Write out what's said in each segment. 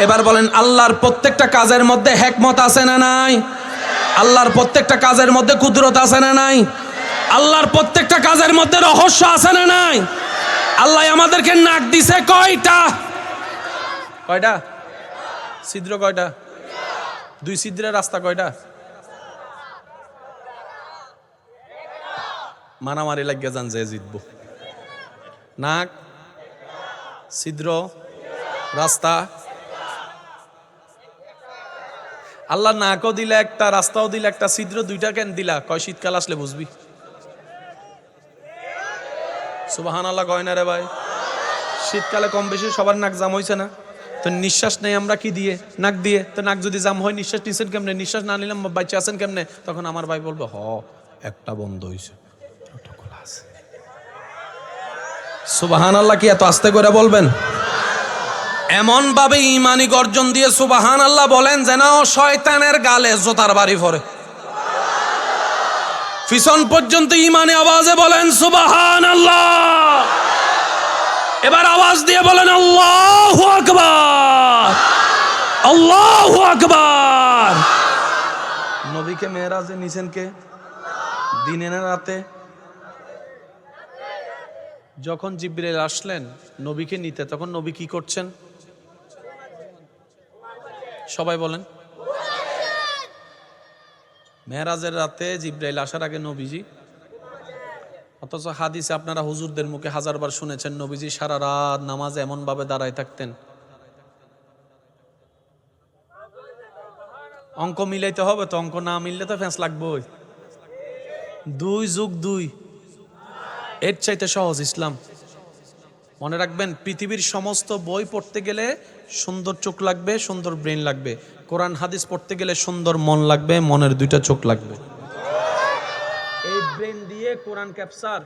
এবার বলেন, আল্লাহর প্রত্যেকটা কাজের মধ্যে হেকমত আছে না নাই? আল্লাহর প্রত্যেকটা কাজের মধ্যে কুদরত আছে না নাই? আল্লাহর প্রত্যেকটা কাজের মধ্যে রহস্য আছে না নাই? আল্লাহ আমাদেরকে নাক দিছে কয়টা? কয়টা? ছিদ্র কয়টা? দুই ছিদ্রের রাস্তা কয়টা? মারামারি লাগিয়ে যান যে জিতবো। নাক, ছিদ্র, রাস্তা আল্লাহ নাকও দিলে একটা রাস্তাও দিলে একটা ছিদ্র দুইটা কেন দিলা? কয় শীতকাল আসলে বুঝবি? সুবাহান আল্লাহ কয় না রে ভাই? শীতকালে কম বেশি সবার নাক জাম হয়েছে না? তো নিঃশ্বাস নেই আমরা কি দিয়ে? নাক দিয়ে? তো নাক যদি জাম হয় নিঃশ্বাস নিচ্ছেন কেমনে? নিঃশ্বাস না নিলাম বাচ্চা আছেন কেমনে? তখন আমার ভাই বলবে হ একটা বন্ধ হয়েছে। সুবাহান আল্লাহ কি এত আস্তে করে বলবেন? এমন ভাবে ইমানি গর্জন দিয়ে সুবাহান আল্লাহ বলেন যেন শয়তানের গালে জোতার বাড়ি পড়ে পিছন পর্যন্ত ইমানে আওয়াজে বলেন সুবাহান আল্লাহ এবার আওয়াজ দিয়ে বলেন আল্লাহ আকবার। আল্লাহ আকবার। নবীকে, মেয়েরাজে নিছেন কে দিনে না রাতে? যখন জিব্রাইল আসলেন, নবীকে নিতে, তখন নবী কি করছেন? সবাই বলেন। মেহরাজের রাতে জিব্রাইল আসার আগে নবীজি, অথচ হাদিসে আপনারা হুজুরদের মুখে হাজারবার শুনেছেন, নবীজি সারা রাত নামাজে এমন ভাবে দাঁড়ায় থাকতেন। অঙ্ক মিলাইতে হবে তো, অঙ্ক না মিললে তো ফ্যাঁস লাগবেই। দুই যুগ দুই, এর চাইতে সহজ ইসলাম। মনে রাখবেন, পৃথিবীর সমস্ত বই পড়তে গেলে সুন্দর চোখ লাগবে, সুন্দর ব্রেন লাগবে। কোরআন, হাদিস পড়তে গেলে সুন্দর মন লাগবে, মনের দুইটা চোখ লাগবে। এই ব্রেন দিয়ে কোরআন ক্যাপচার।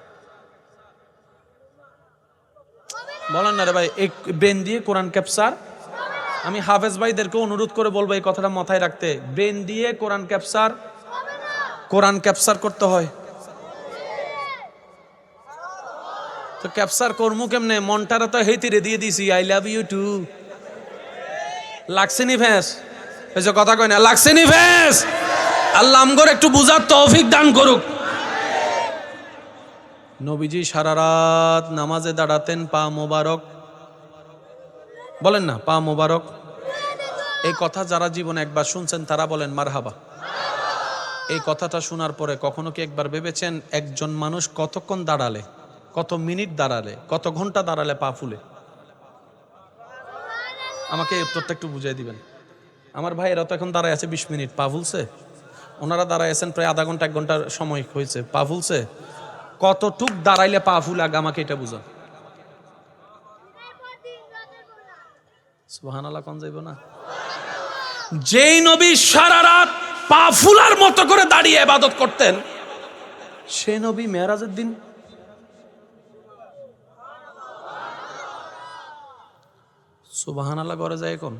বলেন না রে ভাই, এই ব্রেন দিয়ে কোরআন ক্যাপচার। আমি হাফেজ ভাইদেরকে অনুরোধ করে বলব এই কথাটা মাথায় রাখতে। ব্রেন দিয়ে কোরআন ক্যাপচার কোরআন ক্যাপচার করতে হয়। তো ক্যাপচার করমু কেমনে? মনটারা তো হেতিরে দিয়ে দিছি আই লাভ ইউ টু লাগছে নি ফ্যাস এই যে কথা কয় না, লাগছে নি ফ্যাস আল্লাহ আমগর একটু বুঝার তৌফিক দান করুক। নবীজি সারা রাত নামাজে দাঁড়াতেন, পা মোবারক। বলেন না, পা মোবারক। এই কথা যারা জীবনে একবার শুনছেন, তারা বলেন মারহাবা। এই কথাটা শোনার পরে কখনো কি একবার ভেবেছেন, একজন মানুষ কতক্ষণ দাঁড়ালে? কত মিনিট দাঁড়ালে, কত ঘণ্টা দাঁড়ালে পা ফুলে? আমাকে এই উত্তরটা একটু বুঝিয়ে দিবেন। আমার ভাই ভাইয়েরা তো এখন দাঁড়ায় আছে বিশ মিনিট, পা ফুলছে? ওনারা দাঁড়ায় আছেন প্রায় আধা ঘণ্টা, এক ঘণ্টার সময় হয়েছে, পা ফুলছে? কতটুক দাঁড়াইলে পা ফুল আগে আমাকে এটা বুঝান। সুহান আল্লাহ কন যাইব না? যেই নবী সারা রাত পা ফুলার মতো করে দাঁড়িয়ে ইবাদত করতেন, সে নবী মেয়ারাজের দিন সুবাহান করে যায় এখন?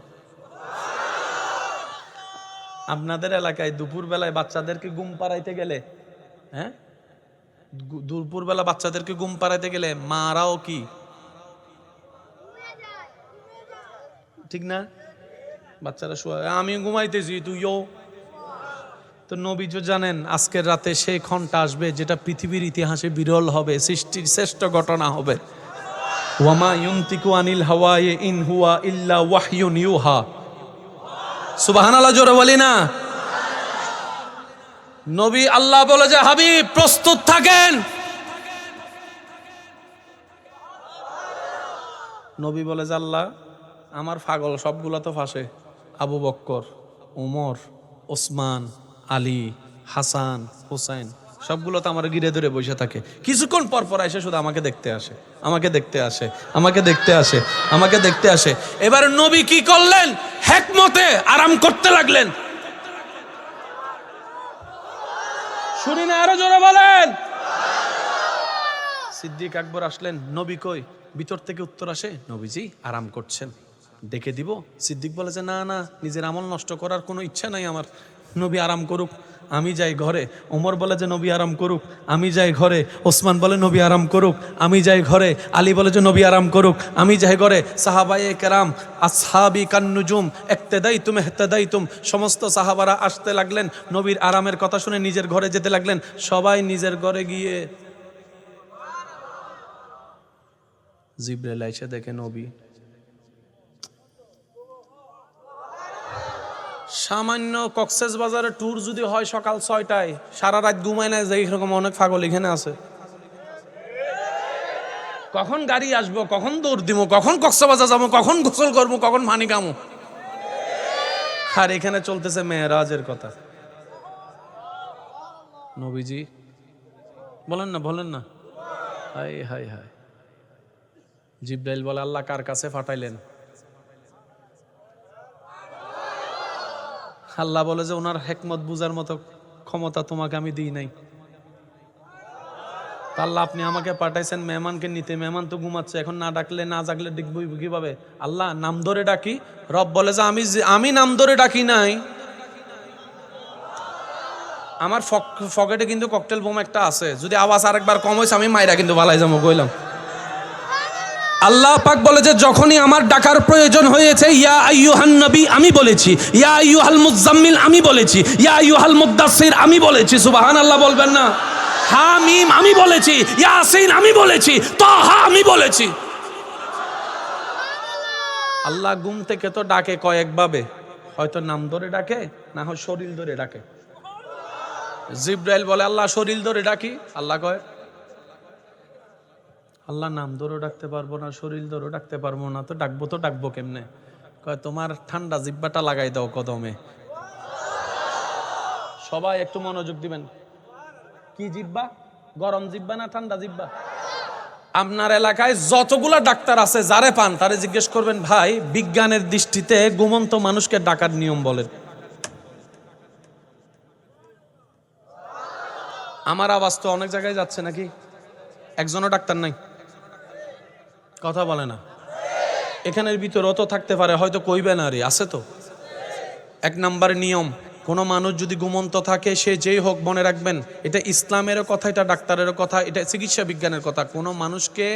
আপনাদের এলাকায় দুপুর বেলায় বাচ্চাদেরকে ঘুম পাড়াইতে গেলে হ্যাঁ? দু- দুপুর বেলা বাচ্চাদেরকে ঘুম পাড়াইতে গেলে মারাও কি? ঠিক না? বাচ্চারা শোয়া আমি ঘুমাইতেছি তুইও তো নবীজ জানেন, আজকের রাতে সেই ক্ষণটা আসবে যেটা পৃথিবীর ইতিহাসে বিরল হবে, সৃষ্টির শ্রেষ্ঠ ঘটনা হবে। ওয়ামা ইউনতিকু আনিল হাওয়ায়ে ইন হুয়া ইল্লা ওয়াহয়ুন ইউহা। সুবহানাল্লাহ, জোরে বলি না। নবী আল্লাহ বলে যে, হাবিব, প্রস্তুত থাকেন। নবী বলে যে, আল্লাহ, আমার পাগল সবগুলো তো ফাঁসে। আবু বক্কর, উমর, ওসমান, আলী, হাসান, হুসাইন। সবগুলো তো আমার গিরে ধরে বসে থাকে। কিছুক্ষণ পর পর এসে শুধু আমাকে দেখতে আসে, আমাকে দেখতে আসে, আমাকে দেখতে আসে, আমাকে দেখতে আসে। এবার নবী কি করলেন? হেকমতে আরাম করতে লাগলেন। শুনি না, আরও জোরে বলেন। সিদ্দিক আকবর আসলেন, নবী কই? ভিতর থেকে উত্তর আসে, নবীজি আরাম করছেন। ডেকে দিব। সিদ্দিক বলে যে, না না, নিজের আমল নষ্ট করার কোনো ইচ্ছা নাই আমার। নবী আরাম করুক। আমি যাই ঘরে। ওমর বলে যে, নবী আরাম করুক। আমি যাই ঘরে। ওসমান বলে, নবী আরাম করুক। আমি যাই ঘরে। আলী বলে যে, নবী আরাম করুক। আমি যাই ঘরে। সাহাবায়ে কেরাম, আসহাবি কান্নুজুম একতেদাই তুম হেতেদাই তুম সমস্ত সাহাবারা আসতে লাগলেন। নবীর আরামের কথা শুনে নিজের ঘরে যেতে লাগলেন। সবাই নিজের ঘরে গিয়ে জিব্রাইল এসে দেখে, নবী সামান্য কক্সেস বাজারে ট্যুর যদি হয় সকাল ছয়টায়, সারা রাত ঘুমায় না, যে এরকম অনেক পাগল এখানে আছে। কখন গাড়ি আসব, কখন দৌড় দিব, কখন কক্সবাজার যাব, কখন গোসল করব, কখন মানি কামো আর এখানে চলতেছে মেয়েরাজের কথা। নবীজি, বলেন না বলেন না। হাই হাই হাই জিব্রাইল বলে, আল্লাহ কার কাছে পাঠাইলেন? আল্লাহ বলে যে ওনার হেকমত বুঝার মতো ক্ষমতা তোমাকে আমি দিই নাই। আল্লাহ আপনি আমাকে পাঠাইছেন মেহমানকে নিতে, মেহমান তো ঘুমাচ্ছে, এখন না ডাকলে, না জাগলে ডিগবই কীভাবে? আল্লাহ নাম ধরে ডাকি, রব বলে যে আমি আমি নাম ধরে ডাকি নাই। আমার ফকেটে কিন্তু ককটেল বোম একটা আছে, যদি আওয়াজ আরেকবার কম হয়েছে আমি মাইরা কিন্তু বালাই যাব, কইলাম। আল্লাহ পাক বলে যে, যখনই আমার ডাকার প্রয়োজন হয়েছে, ইয়া আইয়ুহান নবী, আমি বলেছি। ইয়া আইয়ুহাল মুজাম্মিল, আমি বলেছি। ইয়া আইয়ুহাল মুদ্দাসসির আমি বলেছি। সুবহানাল্লাহ বলবেন না। হামিম, আমি বলেছি। ইয়াসিন, আমি বলেছি। তাহা, আমি বলেছি। আল্লাহ গুম থেকে তো ডাকে কয়েকভাবে। হয়তো নাম ধরে ডাকে, না হয় শরীর ধরে ডাকে। জিব্রাইল বলে, আল্লাহ শরীর ধরে ডাকি। আল্লাহ কয় আল্লাহ নাম ধরেও ডাকতে পারব না, শরীর ধরেও ডাকতে পারব না, তো ডাকবো তো ডাকবো কেমনে? কয়, তোমার ঠান্ডা জিব্বাটা লাগাই দাও কদমে। সবাই একটু মনোযোগ দিবেন। কি জিব্বা? গরম জিব্বা না ঠান্ডা জিব্বা? আপনার এলাকায় যতগুলা ডাক্তার আছে, যারে পান, তারে জিজ্ঞেস করবেন, ভাই, বিজ্ঞানের দৃষ্টিতে ঘুমন্ত মানুষকে ডাকার নিয়ম বলেন। আমার আওয়াজ তো অনেক জায়গায় যাচ্ছে নাকি? একজনও ডাক্তার নাই। কথা বলে না। এখানের ভিতর তো থাকতে পারে, হয়তো কইবে না রে, আছে তো। এক নাম্বার নিয়ম, কোনো মানুষ যদি ঘুমন্ত থাকে, সে যেই হোক মনে রাখবেন, এটা ইসলামেরও কথা, এটা ডাক্তারেরও কথা, এটা চিকিৎসা বিজ্ঞানের কথা। কোনো মানুষকে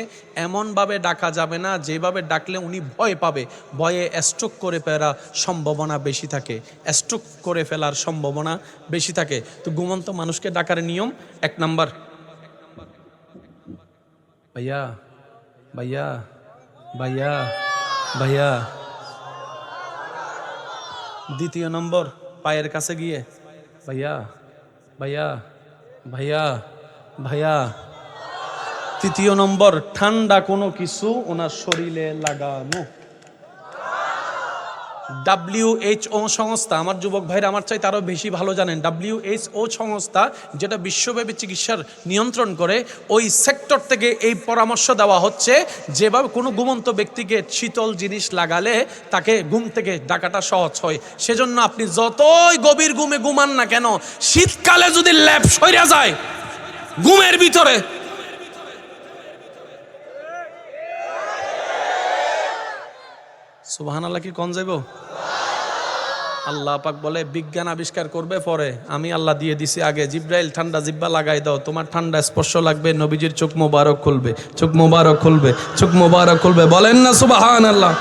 এমনভাবে ডাকা যাবে না, যেভাবে ডাকলে উনি ভয় পাবে। ভয়ে স্ট্রোক করে ফেলার সম্ভাবনা বেশি থাকে। স্ট্রোক করে ফেলার সম্ভাবনা বেশি থাকে। তো ঘুমন্ত মানুষকে ডাকার নিয়ম এক নাম্বার। ভাইয়া ভাইয়া ভাইয়া ভাইয়া। দ্বিতীয় নম্বর, পায়ের কাছে গিয়ে। ভাইয়া ভাইয়া ভাইয়া ভাইয়া। তৃতীয় নম্বর, ঠান্ডা কোনো কিছু ওনার শরীরে লাগানো। ডাব্লিউএইচও সংস্থা, আমার যুবক ভাইরা আমার চাই তারও বেশি ভালো জানেন ডাব্লিউএইচও সংস্থা যেটা বিশ্বব্যাপী চিকিৎসার নিয়ন্ত্রণ করে, ওই সেক্টর থেকে এই পরামর্শ দেওয়া হচ্ছে যেভাবে কোনো ঘুমন্ত ব্যক্তিকে শীতল জিনিস লাগালে তাকে ঘুম থেকে ডাকাটা সহজ হয়। সেজন্য আপনি যতই গভীর ঘুমে ঘুমান না কেন, শীতকালে যদি ল্যাপ সইরা যায়, ঘুমের ভিতরে সুবাহান আল্লাহ কি কন যাইব? আল্লাহ পাক বলে, বিজ্ঞান আবিষ্কার করবে পরে। আমি আল্লাহ দিয়ে দিছি আগে। জিব্রাইল, ঠান্ডা জিব্বা লাগাই দাও। তোমার ঠান্ডা স্পর্শ লাগবে, নবীজির চোখ মোবারক খুলবে। চোখ মোবারক খুলবে, চোখ মোবারক খুলবে। বলেন না সুবাহান আল্লাহ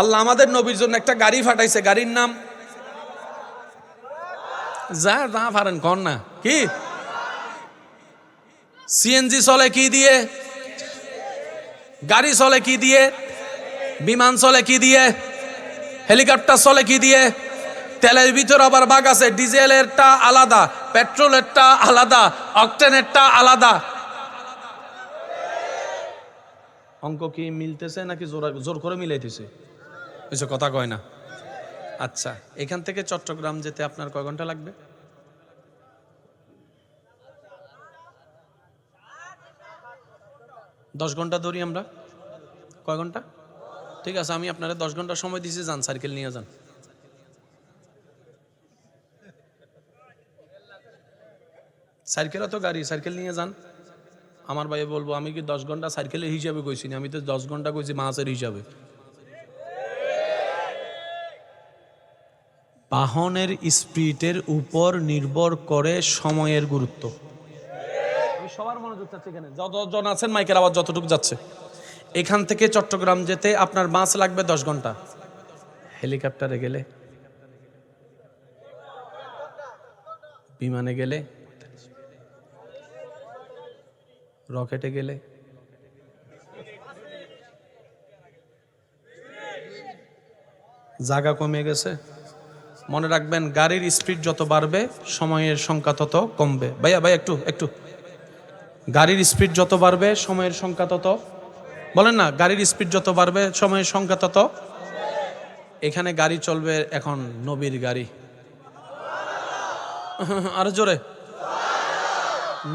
আল্লাহ আমাদের নবীর জন্য একটা গাড়ি ফাটাইছে। গাড়ির নাম? যা যা পারেন কন না? কি? সিএনজি চলে কি দিয়ে? গাড়ি চলে কি দিয়ে? বিমান চলে কি দিয়ে? হেলিকপ্টার চলে কি দিয়ে? তেলের ভিতর আবার বাগ আছে ডিজেলেরটা আলাদা পেট্রোলেরটা আলাদা অকটেনেরটা আলাদা। অঙ্ক কি মিলতেছে নাকি জোর জোর করে মিলাইতেছে? এসব কথা কয় না। আচ্ছা এখান থেকে চট্টগ্রাম যেতে আপনার কয় ঘণ্টা লাগবে? দশ ঘণ্টা ধরি আমরা। কয় ঘণ্টা? ঠিক আছে, আমি আপনারা দশ ঘণ্টা সময় দিয়েছি যান, সাইকেল নিয়ে যান। সাইকেলও তো গাড়ি, সাইকেল নিয়ে যান। আমার ভাই বলব, আমি কি দশ ঘণ্টা সাইকেলের হিসাবে কইছি আমি তো দশ ঘণ্টা কইছি মাছের হিসাবে। বাহনের স্পিডের উপর নির্ভর করে সময়ের গুরুত্ব। সবার মনোযোগ চাচ্ছি এখানে। যতজন আছেন, মাইকের আওয়াজ যতটুকু যাচ্ছে। এখান থেকে চট্টগ্রাম যেতে আপনার বাস লাগবে দশ ঘণ্টা। হেলিকপ্টারে গেলে, বিমানে গেলে, রকেটে গেলে, জায়গা কমে গেছে। মনে রাখবেন, গাড়ির স্পিড যত বাড়বে, সময়ের সংখ্যা তত কমবে। ভাইয়া ভাই একটু একটু। গাড়ির স্পিড যত বাড়বে, সময়ের সংখ্যা তত বলেন না, গাড়ির স্পিড যত বাড়বে, সময়ের সংখ্যা তত। এখানে গাড়ি চলবে এখন নবীর গাড়ি। আরও জোরে।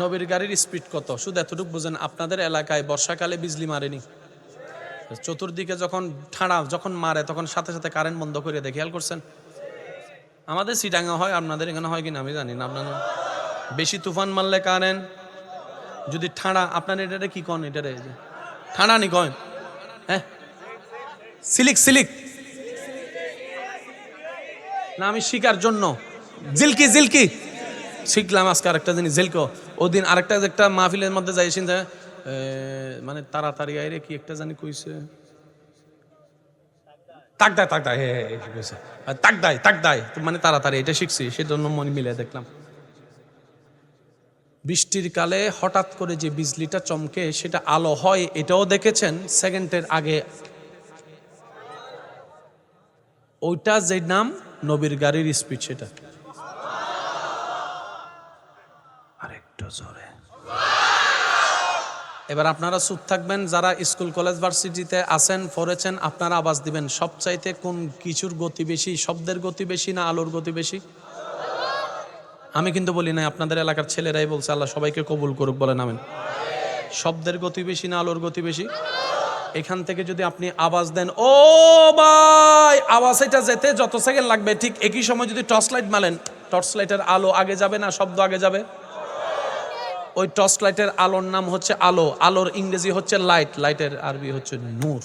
নবীর গাড়ির স্পিড কত? শুধু এতটুকু বুঝেন, আপনাদের এলাকায় বর্ষাকালে বিজলি মারেনি। চতুর্দিকে যখন ঠাড়া, যখন মারে, তখন সাথে সাথে কারেন্ট বন্ধ করে দেয়। খেয়াল করছেন? আমাদের সিটাঙ্গা হয়, আপনাদের এখানে হয় কিনা আমি জানি না আপনাদের বেশি তুফান মারলে কারেন্ট যদি ঠাড়া, আপনার এটারে কি কন, এটারে? যে ঠাড়া নি কন হ্যাঁ? সিলিক সিলিক। না, আমি শিকার জন্য। জিলকি জিলকি। শিখলাম আজকে আরেকটা জিনিস, জিলকো। ওদিন আরেকটা একটা মাহফিলের মধ্যে যাইছেন যে মানে তাড়াতাড়ি আইরে কি একটা জানি কইছে। তাক দায় তাক দায় হ্যাঁ হ্যাঁ তাক দায় মানে তাড়াতাড়ি, এটা শিখছি, সেজন্য মনে মিলে দেখলাম। বৃষ্টির কালে হঠাৎ করে যে বিজলিটা চমকে, সেটা আলো হয়, এটাও দেখেছেন সেকেন্ডের আগে। ওইটা যে নাম, নবীর গাড়ির স্পিড, সেটা। এবার আপনারা চুপ থাকবেন, যারা স্কুল, কলেজ, ভার্সিটিতে আছেন, পড়েছেন, আপনারা আওয়াজ দিবেন, সবচাইতে কোন কিছুর গতি বেশি, শব্দের গতি বেশি না আলোর গতি বেশি? আমি কিন্তু বলি না আপনাদের এলাকার ছেলেরাই বলছে, আল্লাহ সবাইকে কবুল করুক, বলেন আমেন। শব্দের গতি বেশি না আলোর গতি বেশি? এখান থেকে যদি আপনি আওয়াজ দেন, ও ভাই! আওয়াজ এটা যেতে যত সেকেন্ড লাগবে, ঠিক একই সময় যদি টর্চ লাইট মালেন টর্চ লাইটের আলো আগে যাবে না শব্দ আগে যাবে? ওই টর্চ লাইটের আলোর নাম হচ্ছে আলো, আলোর ইংরেজি হচ্ছে লাইট, লাইটের আরবি হচ্ছে নূর।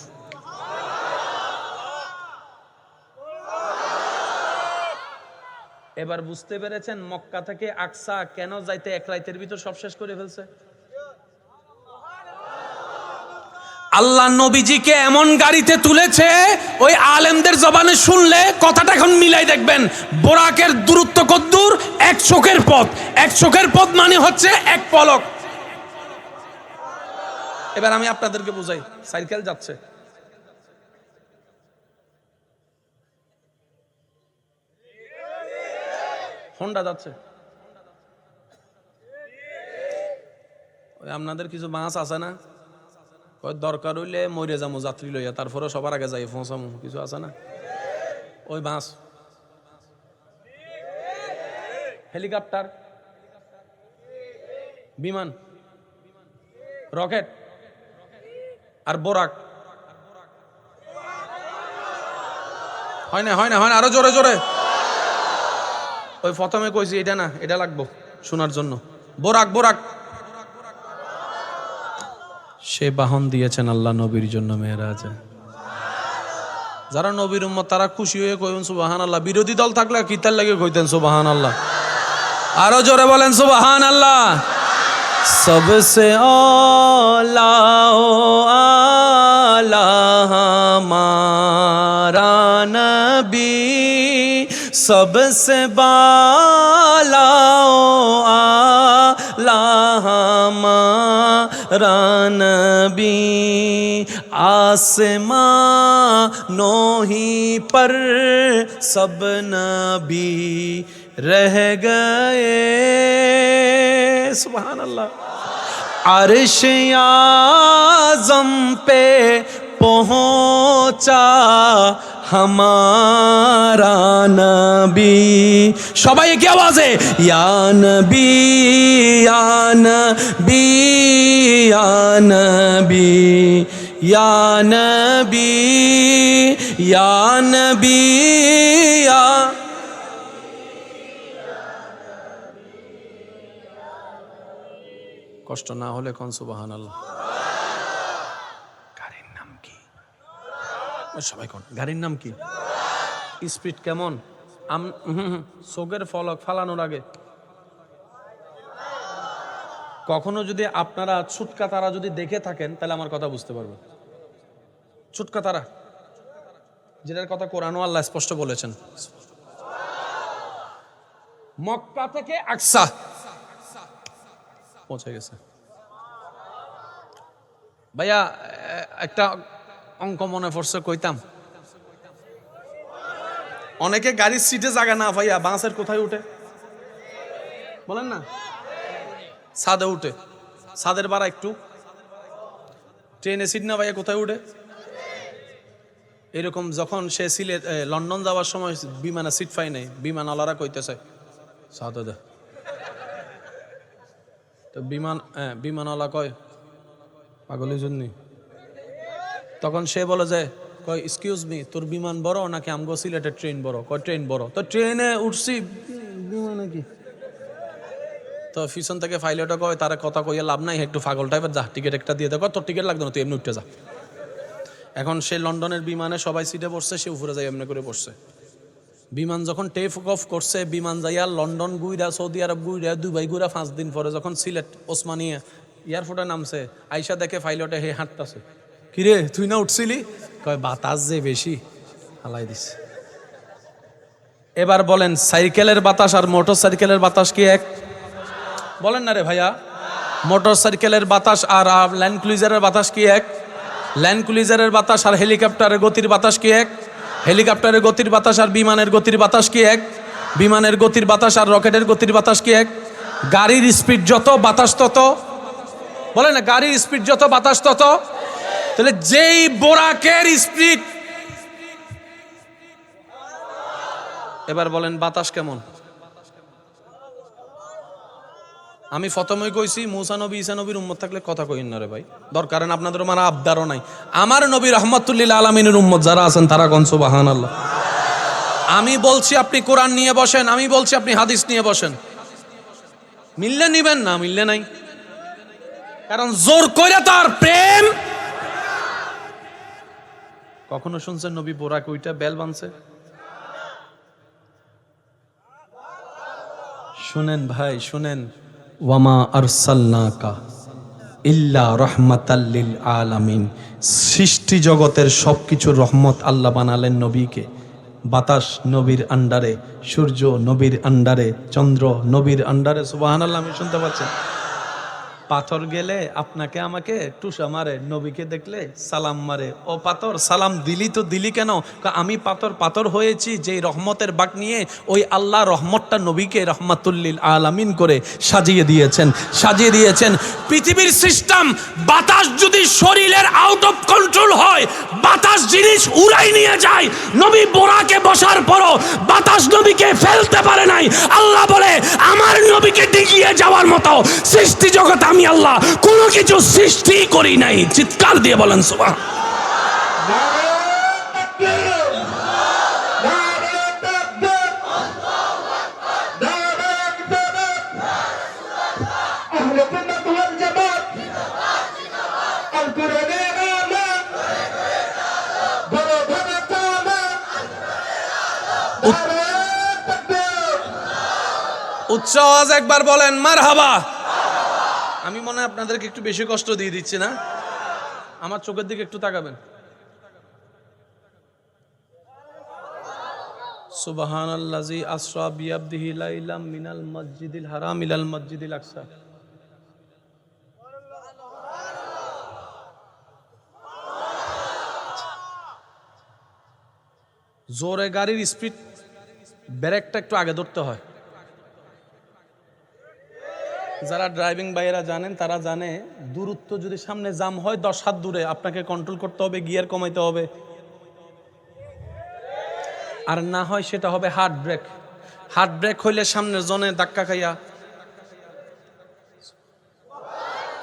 এবার বুঝতে পেরেছেন মক্কা থেকে আকসা কেন যাইতে এক রাইতের ভিতর সব শেষ করে ফেলছে? আল্লাহ নবীজিকে এমন গাড়িতে তুলেছে, ওই আলেমদের জবানে শুনলে কথাটা এখন মিলাই দেখবেন। বোরাকের দূরত্ব কদ্দূর, এক চোখের পথ। এক চোখের পথ মানে হচ্ছে এক পলক। এবার আমি আপনাদেরকে বুঝাই, সাইকেল যাচ্ছে। হোন্ডা যাচ্ছে। আপনাদের কিছু বাস আছে না? দরকার হইলে মরে যাব যাত্রী লইয়া। তারপরে সবার আগে যাই, পৌঁছামো, কিছু আছে না? ওই বাস হেলিকপ্টার। বিমান। রকেট। আর বোরাক। হয় না হয় না হয় না, আরও জোরে জোরে। ওই প্রথমে কইছি, এটা না, এটা লাগবো শোনার জন্য। বোরাক বোরাক! সে বাহন দিয়েছেন আল্লাহ নবীর জন্য মেয়েরা আছে যারা নবীর উম্মত, তারা খুশি হয়ে কইবেন সুবাহান আল্লাহ বিরোধী দল থাকলে কিতার লাগে কইতেন সুবাহান আল্লাহ আরও জোরে বলেন সুবাহান আল্লাহ সবসে ও سب سے بالا لاہما رانبی آسماں نو ہی پر سب نبی رہ گئے۔ سبحان اللہ۔ عرش اعظم پہ पहुंचा हमारा नबी সবাই কি আওয়াজে ইয়া নবী ইয়া নবী ইয়া নবী ইয়া নবী ইয়া নবী ইয়া কষ্ট না হলে কোন সুবাহান সবাই কোন? গাড়ির নাম কি? স্পিড কেমন? আম- চোখের ফলক ফালানোর আগে। কখনো যদি আপনারা ছুটকা তারা যদি দেখে থাকেন, তাহলে আমার কথা বুঝতে পারবেন। ছুটকা তারা। যেটার কথা কোরআনও আল্লাহ স্পষ্ট বলেছেন। মক্কা থেকে আকসা। পৌঁছে গেছে। ভাইয়া একটা অঙ্ক মনে পড়ছে, কইতাম। অনেকে গাড়ির সিটে জায়গা না ভাইয়া বাসের কোথায় উঠে? বলেন না? ছাদে উঠে। ছাদের বাড়া একটু। ট্রেনে সিট না ভাইয়া, কোথায় উঠে? এরকম যখন সে সিলেট লন্ডন যাওয়ার সময় বিমানে সিট পাই নাই, বিমানওয়ালারা কইতেছে সাদে দে। তো বিমান হ্যাঁ বিমানওয়ালা কয় পাগলের জন্য তখন সে বলে যে কয় এক্সকিউজ মি তোর বিমান বড় নাকি আমগো সিলেটের ট্রেন বড়? কয় ট্রেন বড়। তো ট্রেনে উঠছি। বিমানে কি? তো পিছন থেকে ফাইলটা কয় তারা কথা কইয়া লাভ নাই একটু পাগল টাইপের যা টিকিট একটা দিয়ে দেখো তোর টিকিট লাগবে না তুই এমনি উঠতে যা। এখন সে লন্ডনের বিমানে সবাই সিটে বসছে সে উপরে যাই এমনি করে বসছে। বিমান যখন টেক অফ করছে বিমান যাইয়া লন্ডন গুইরা সৌদি আরব গুইরা দুবাই গুইরা পাঁচ দিন পরে যখন সিলেট ওসমানিয়া এয়ারপোর্টে নামছে আইসা দেখে ফাইলটে হে হাঁটতাছে। কিরে তুই না উঠছিলি? কয় বাতাস যে বেশি হালাই দিছে। এবার বলেন সাইকেলের বাতাস আর মোটর সাইকেলের বাতাস কি এক? বলেন না রে ভাইয়া। মোটর সাইকেলের বাতাস আর ল্যান্ড ক্লুইজারের বাতাস কি এক? ল্যান্ড ক্লুইজারের বাতাস আর হেলিকপ্টারের গতির বাতাস কি এক? হেলিকপ্টারের গতির বাতাস আর বিমানের গতির বাতাস কি এক? বিমানের গতির বাতাস আর রকেটের গতির বাতাস কি এক? গাড়ির স্পিড যত বাতাস তত। বলে না গাড়ির স্পিড যত বাতাস তত। তাহলে যেই বোরাকের স্পিড। এবার বলেন, বাতাস কেমন? আমি ফতমই কইছি, মুসা নবী, ঈসা নবীর উম্মত থাকলে কথা কইন না রে ভাই। দরকার আপনাদের আমার আবদারও নাই। আমার নবী রহমতুল্লিল আলমিনের উম্মত যারা আছেন, তারা গনসু বাহান আল্লাহ আমি বলছি, আপনি কোরআন নিয়ে বসেন, আমি বলছি, আপনি হাদিস নিয়ে বসেন। মিললে নিবেন না, মিললে নাই। কারণ জোর করে তার প্রেম কখনো শুনছেন নবী বোরা কইটা বেল বানছে? শুনেন ভাই, শুনেন। ওয়ামা আরসাল্লাকা ইল্লা রহমাতাল্লিল আলামিন। সৃষ্টি জগতের সব কিছুর রহমত আল্লাহ বানালেন নবীকে। বাতাস নবীর আন্ডারে, সূর্য নবীর আন্ডারে, চন্দ্র নবীর আন্ডারে সুবাহান আল্লাহ আমি শুনতে পাচ্ছেন পাথর গেলে আপনাকে আমাকে টুসা মারে, নবীকে দেখলে সালাম মারে। ও পাথর, সালাম দিলি তো দিলি কেন? আমি পাথর পাথর হয়েছি, যেই রহমতের বাক নিয়ে ওই আল্লাহ রহমতটা নবীকে রহমাতুল্লিল আলামিন করে সাজিয়ে দিয়েছেন। সাজিয়ে দিয়েছেন, পৃথিবীর সিস্টেম বাতাস যদি শরীরের আউট অফ কন্ট্রোল হয়, বাতাস জিনিস উড়াই নিয়ে যায়। নবী বোরাকে বসার পরও বাতাস নবীকে ফেলতে পারে নাই। আল্লাহ বলে, আমার নবীকে ডিগিয়ে যাওয়ার মতো সৃষ্টি জগৎ আমি আল্লাহ কোনো কিছু সৃষ্টি করি নাই। চিৎকার দিয়ে বলেন সুবাহ উচ্চ আওয়াজ একবার বলেন মার হাবা আমি মনে হয় আপনাদেরকে একটু বেশি কষ্ট দিয়ে দিচ্ছি না? আমার চোখের দিকে একটু তাকাবেন। সুবাহান আল্লাজি আসরা বিয়াবদিহি লাইলাম মিনাল মসজিদিল হারাম ইলাল মসজিদিল আকসা। জোরে গাড়ির স্পিড ব্রেকটা একটু আগে ধরতে হয়। যারা ড্রাইভিং বাইরা জানেন, তারা জানে দূরত্ব যদি সামনে জাম হয়, দশ হাত দূরে আপনাকে কন্ট্রোল করতে হবে গিয়ার কমাইতে হবে। আর না হয় সেটা হবে হার্ট ব্রেক হার্ট ব্রেক হইলে সামনের জনে ধাক্কা খাইয়া।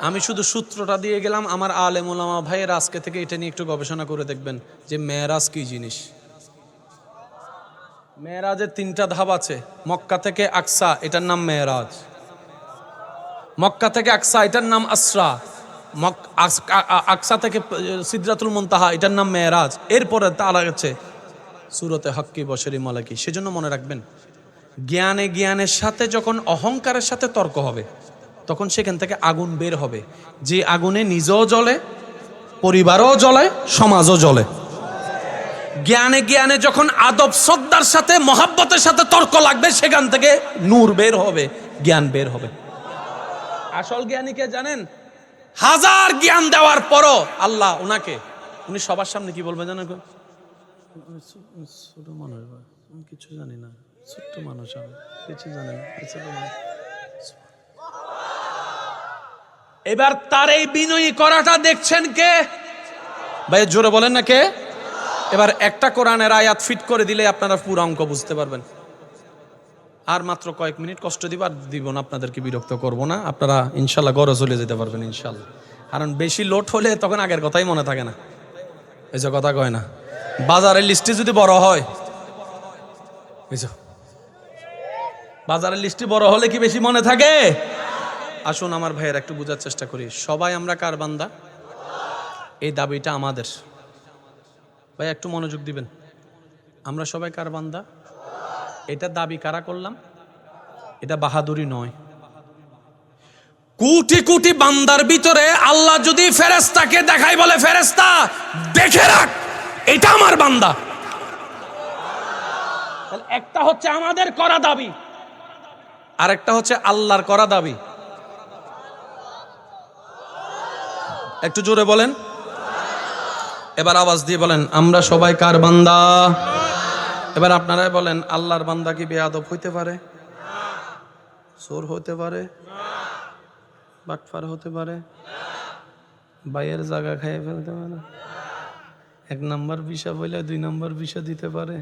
আমি শুধু সূত্রটা দিয়ে গেলাম, আমার আলেম ওলামা ভাইয়ের আজকে থেকে এটা নিয়ে একটু গবেষণা করে দেখবেন যে মেয়েরাজ কি জিনিস। মেয়েরাজের তিনটা ধাপ আছে, মক্কা থেকে আকসা, এটার নাম মেয়েরাজ। মক্কা থেকে আকসা, এটার নাম আসরা। আকসা থেকে সিদ্রাতুল মুনতাহা, এটার নাম মেয়েরাজ। এরপরে তার আছে সুরতে হক্কি বসেরি মলাকি। সেজন্য মনে রাখবেন, জ্ঞানে জ্ঞানের সাথে যখন অহংকারের সাথে তর্ক হবে, তখন সেখান থেকে আগুন বের হবে। যে আগুনে নিজেও জ্বলে, পরিবারও জ্বলে, সমাজও জ্বলে। জ্ঞানে জ্ঞানে যখন আদব শ্রদ্ধার সাথে, মহাব্বতের সাথে তর্ক লাগবে, সেখান থেকে নূর বের হবে, জ্ঞান বের হবে। আসল জ্ঞানীকে জানেন? হাজার জ্ঞান দেওয়ার পরও আল্লাহ ওনাকে। উনি সবার সামনে কি বলবেন জানেন? ছোট মানুষ আমি কিছু জানি না ছোট্ট মানুষ আমি কিছু জানি না এবার তার এই বিনয়ী করাটা দেখছেন কে? ভাই, জোরে বলেন না কে? এবার একটা কোরআনের আয়াত ফিট করে দিলে আপনারা পুরো অঙ্ক বুঝতে পারবেন। আর মাত্র কয়েক মিনিট কষ্ট দিব আর দিব না, আপনাদেরকে বিরক্ত করব না। আপনারা ইনশাল্লাহ গড়ে চলে যেতে পারবেন ইনশাল্লাহ। কারণ বেশি লোড হলে তখন আগের কথাই মনে থাকে না। এই যে কথা কয় না। বাজারের লিস্টে যদি বড় হয় বাজারের লিস্টে বড় হলে কি বেশি মনে থাকে? আসুন আমার ভাইয়ের একটু বোঝার চেষ্টা করি। সবাই আমরা কার বান্দা? এই দাবিটা আমাদের। ভাই, একটু মনোযোগ দিবেন। আমরা সবাই কার বান্দা? এটা দাবি কারা করলাম? এটা বাহাদুরি নয়। কোটি কোটি বান্দার ভিতরে আল্লাহ যদি ফেরেস্তাকে দেখাই বলে ফেরেস্তা দেখে রাখ এটা আমার বান্দা। একটা হচ্ছে আমাদের করা দাবি আর একটা হচ্ছে আল্লাহর করা দাবি। একটু জোরে বলেন। এবার আওয়াজ দিয়ে বলেন আমরা সবাই কার বান্দা? এবার আপনারাই বলেন, আল্লাহর বান্দা কি বেয়াদব হইতে পারে? চোর হতে পারে? বাটফার হতে পারে? বাইয়ের জায়গা খাইয়ে ফেলতে পারে? এক নাম্বার বিষা বলে দুই নাম্বার বিষা দিতে পারে?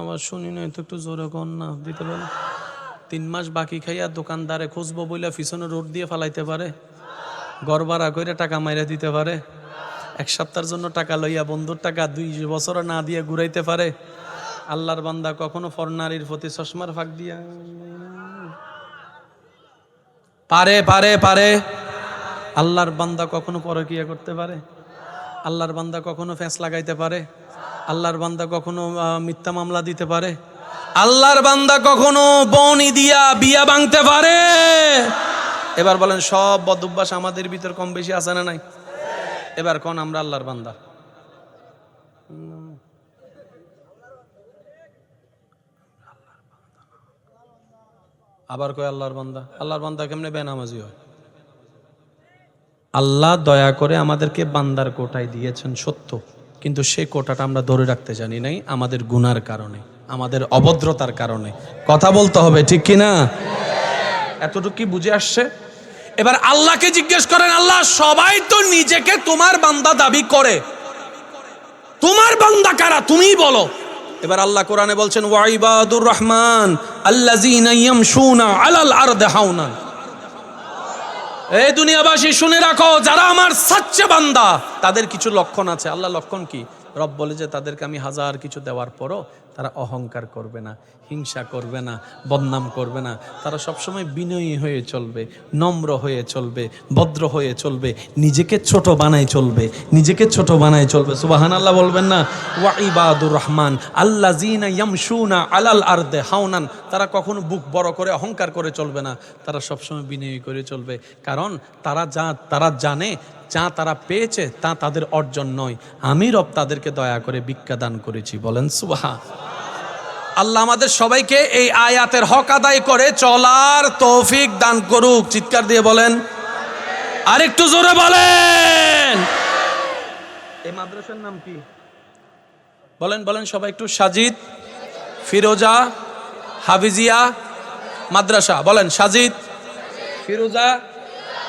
আমার শুনি নাই তো একটু জোরে কন না, দিতে পারে? তিন মাস বাকি খাইয়া দোকানদারে খুঁজবো বইলা পিছনে রোড দিয়ে ফালাইতে পারে? গড় ভাড়া করে টাকা মাইরা দিতে পারে? এক সপ্তাহের জন্য টাকা লইয়া বন্ধুর টাকা দুই বছর না দিয়ে ঘুরাইতে পারে? আল্লাহর বান্দা কখনো ফরনারীর প্রতি চশমার ফাঁক দিয়া। পারে পারে পারে। আল্লাহর বান্দা কখনো পরকিয়া করতে পারে? আল্লাহর বান্দা কখনো ফ্যাঁস লাগাইতে পারে? আল্লাহর বান্দা কখনো মিথ্যা মামলা দিতে পারে? আল্লাহর বান্দা কখনো বনি দিয়া বিয়া ভাঙতে পারে? এবার বলেন, সব বদভ্যাস আমাদের ভিতর কম বেশি আছে না নাই? এবার কোন আমরা আল্লাহর বান্দা? আবার কয় আল্লাহর বান্দা? আল্লাহর বান্দা কেমনে বেনামাজি হয়? আল্লাহ দয়া করে আমাদেরকে বান্দার কোটায় দিয়েছেন সত্য। কিন্তু সেই কোটাটা আমরা ধরে রাখতে জানি নাই আমাদের গুনার কারণে, আমাদের অভদ্রতার কারণে। কথা বলতে হবে, ঠিক কি না? এতটুকু কি বুঝে আসছে? এবার আল্লাহকে জিজ্ঞেস করেন, আল্লাহ, সবাই তো নিজেকে তোমার বান্দা দাবি করে। তোমার বান্দা কারা? তুমিই বলো। এবার আল্লাহ কোরআনে বলছেন ওয়াইবাদুর রহমান আল্লাহ এই দুনিয়াবাসী, শুনে রাখো, যারা আমার সাচ্চে বান্দা, তাদের কিছু লক্ষণ আছে। আল্লাহ লক্ষণ কি? রব বলে যে, তাদেরকে আমি হাজার কিছু দেওয়ার পরও তারা অহংকার করবে না, হিংসা করবে না, বদনাম করবে না। তারা সবসময় বিনয়ী হয়ে চলবে, নম্র হয়ে চলবে, ভদ্র হয়ে চলবে, নিজেকে ছোট বানাই চলবে, নিজেকে ছোট বানাই চলবে। সুবাহান আল্লাহ বলবেন না, ওয়া ইবাদুর রহমান আল্লাহ জিনা ইয়ামশুনা আলাল আরদে হাওনান। তারা কখনো বুক বড় করে অহংকার করে চলবে না। তারা সবসময় বিনয়ী করে চলবে। কারণ তারা যা, তারা জানে যা তারা পেয়েছে তা তাদের অর্জন নয়। আমি রব তাদেরকে দয়া করে ভিক্ষা দান করেছি। বলেন সুবাহা আল্লাহ আমাদের সবাইকে এই আয়াতের হক আদায় করে চলার তৌফিক দান করুক। চিৎকার দিয়ে বলেন, আরেকটু জোরে বলেন। এই মাদ্রাসার নাম কি? বলেন বলেন সবাই একটু। সাজিদ, ফিরোজা, হাফিজিয়া, মাদ্রাসা। বলেন, সাজিদ, ফিরোজা,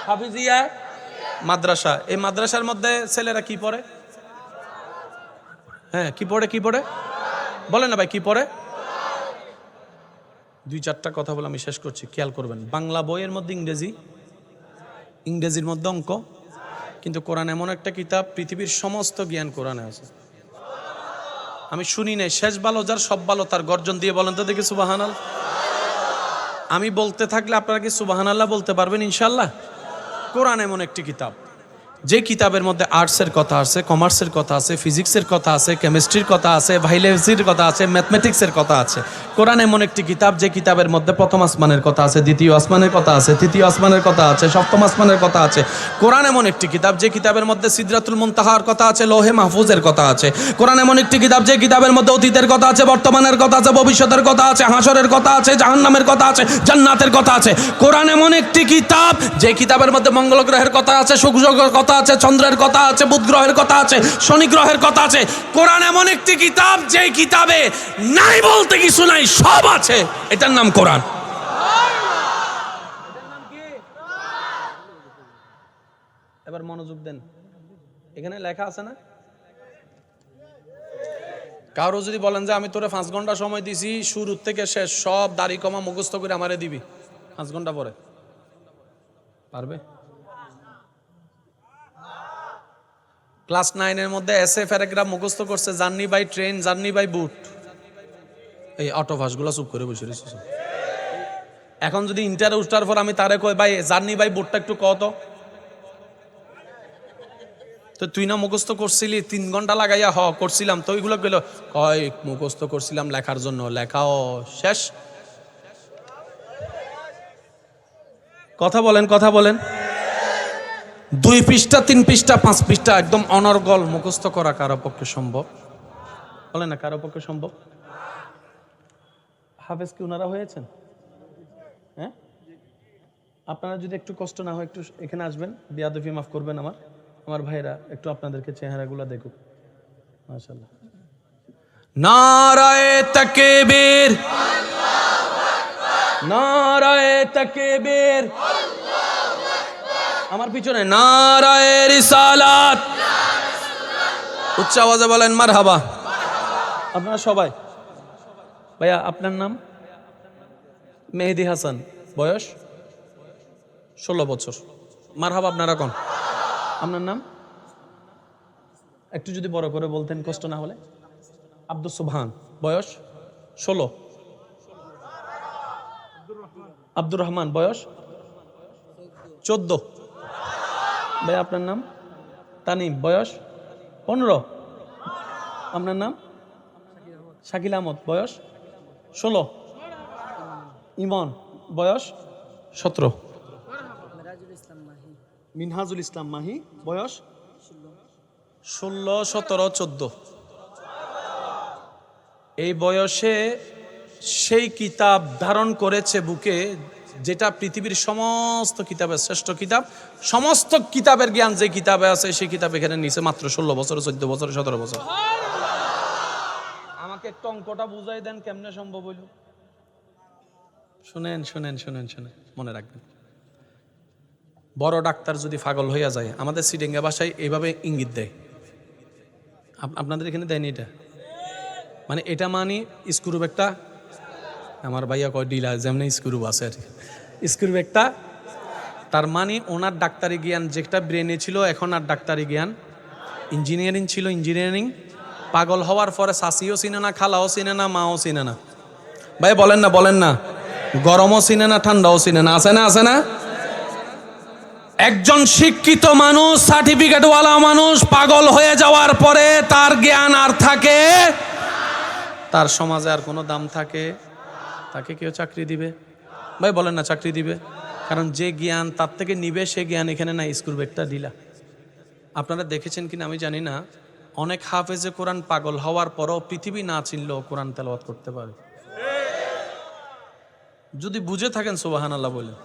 হাফিজিয়া মাদ্রাসা। এই মাদ্রাসার মধ্যে ছেলেরা কি পড়ে? হ্যাঁ কি পড়ে কি পড়ে? বলে না ভাই, কি পড়ে? দুই চারটা কথা বলে আমি শেষ করছি, খেয়াল করবেন। বাংলা বইয়ের মধ্যে ইংরেজি, ইংরেজির মধ্যে অঙ্ক, কিন্তু কোরআন এমন একটা কিতাব, পৃথিবীর সমস্ত জ্ঞান কোরআনে আছে। আমি শুনি নাই, শেষ ভালো যার, সব ভালো তার গর্জন দিয়ে বলেন তো দেখি সুবাহানাল আমি বলতে থাকলে আপনারা কি সুবাহানাল্লাহ বলতে পারবেন ইনশাল্লাহ কোরআন এমন একটি কিতাব। যে কিতাবের মধ্যে আর্টসের কথা আছে কমার্সের কথা আছে ফিজিক্সের কথা আছে কেমিস্ট্রির কথা আছে ভাইলেজির কথা আছে ম্যাথমেটিক্সের কথা আছে কোরআন এমন একটি কিতাব যে কিতাবের মধ্যে প্রথম আসমানের কথা আছে দ্বিতীয় আসমানের কথা আছে তৃতীয় আসমানের কথা আছে সপ্তম আসমানের কথা আছে কোরআন এমন একটি কিতাব যে কিতাবের মধ্যে সিদরাতুল মুনতাহার কথা আছে লোহে মাহফুজের কথা আছে কোরআন এমন একটি কিতাব যে কিতাবের মধ্যে অতীতের কথা আছে বর্তমানের কথা আছে ভবিষ্যতের কথা আছে হাসরের কথা আছে জাহান্নামের কথা আছে জান্নাতের কথা আছে কোরআন এমন একটি কিতাব যে কিতাবের মধ্যে মঙ্গল গ্রহের কথা আছে শুক্র গ্রহের কথা আছে, চন্দ্রের কথা আছে, বুধ গ্রহের কথা আছে, শনি গ্রহের কথা আছে। কোরআন এমন একটি কিতাব যে কিতাবে নাই বলতে কিছু নাই, সব আছে। এটার নাম কোরআন। এবার মনোযোগ দেন। এখানে লেখা আছে না? কারও যদি বলেন যে, আমি তোরে পাঁচ ঘণ্টা সময় দিছি শুরু থেকে শেষ, সব দাড়ি কমা মুখস্থ করে আমারে দিবি। পাঁচ ঘণ্টা পরে। পারবে? ক্লাস নাইনের মধ্যে এসে প্যারাগ্রাফ মুখস্থ করছে, journey by train, journey by boat. এই অটো গুলো চুপ করে বসে রয়েছে এখন যদি ইন্টার উঠার পর আমি তারে কই, ভাই, জার্নি বাই বুটটা একটু কত তো। তুই না মুখস্থ করছিলি, তিন ঘণ্টা লাগাইয়া হ, করছিলাম। তো ওইগুলো গেল কয় মুখস্থ করছিলাম লেখার জন্য, লেখাও শেষ। কথা বলেন কথা বলেন। দুই পৃষ্ঠা, তিন পৃষ্ঠা, পাঁচ পৃষ্ঠা একদম অনর্গল মুখস্থ করা কারও পক্ষে সম্ভব? বলেন না, কারও পক্ষে সম্ভব? হাফেজ, কি ওনারা হয়েছেন? হ্যাঁ? আপনারা যদি একটু কষ্ট না হয়, একটু এখানে আসবেন। বিয়াদফি মাফ করবেন আমার। আমার ভাইরা একটু আপনাদেরকে চেহারাগুলো দেখুক। মাশাল্লাহ নারায়ে তাকবীর। নারায়ে তাকবীর। আমার পিছনে নারায়ে রিসালাত। উচ্চ আওয়াজে বলেন, মারহাবা। আপনারা সবাই। ভাইয়া, আপনার নাম? মেহেদি হাসান। বয়স? ষোলো বছর। মারহাবা, আপনারা কোন? আপনার নাম? একটু যদি বড় করে বলতেন, কষ্ট না হলে। আব্দুল সুবহান। বয়স? ষোলো। আব্দুর রহমান। বয়স? চোদ্দ। ভাই, আপনার নাম? তানিম, বয়স? পনেরো। আপনার নাম? শাকিল আহমদ, বয়স? ষোলো। ইমন, বয়স? সতেরো। মিনহাজুল ইসলাম মাহি, বয়স? ষোলো, সতেরো, চোদ্দ। এই বয়সে সেই কিতাব ধারণ করেছে বুকে যেটা পৃথিবীর সমস্ত কিতাবের শ্রেষ্ঠ কিতাব, সমস্ত কিতাবের জ্ঞান যে কিতাবে আছে, সেই কিতাব এখানে নিচে মাত্র ষোলো বছর, চোদ্দ বছর, সতেরো বছর। আমাকে একটু অঙ্কটা বুঝাই দেন, কেমনে সম্ভব হইল? শুনেন শুনেন শুনেন শুনেন, মনে রাখবেন। বড় ডাক্তার যদি পাগল হইয়া যায়, আমাদের সিডেঙ্গা ভাষায় এইভাবে ইঙ্গিত দেয়। আপ- আপনাদের এখানে দেয়নি এটা? মানে এটা মানে স্ক্রু একটা আমার ভাইয়া কয়, ডিলা, যেমনি স্ক্রু আছে আর কি। স্ক্রু একটা, তার মানে ওনার ডাক্তারি জ্ঞান যেটা ব্রেনে ছিল, এখন আর ডাক্তারি জ্ঞান ইঞ্জিনিয়ারিং ছিল, ইঞ্জিনিয়ারিং। পাগল হওয়ার পরে শাসিও চিনে না, খালাও চিনে না, মাও চিনে না। ভাই, বলেন না বলেন না। গরমও চিনে না, ঠান্ডাও চিনে না। আছে না আছে না? একজন শিক্ষিত মানুষ, সার্টিফিকেটওয়ালা মানুষ পাগল হয়ে যাওয়ার পরে তার জ্ঞান আর থাকে, তার সমাজে আর কোনো দাম থাকে। তাকে কেউ চাকরি দিবে? ভাই, বলেন না চাকরি দিবে। কারণ যে জ্ঞান, তার থেকে নিবে সে জ্ঞান, এখানে না স্কুল ব্যাগটা দিলা। আপনারা দেখেছেন কিনা আমি জানি না। অনেক হাফেজে কোরআন পাগল হওয়ার পরও পৃথিবী না চিনলেও কোরআন তেলাওয়াত করতে পারে। যদি বুঝে থাকেন সোবাহান আল্লাহ বলেন।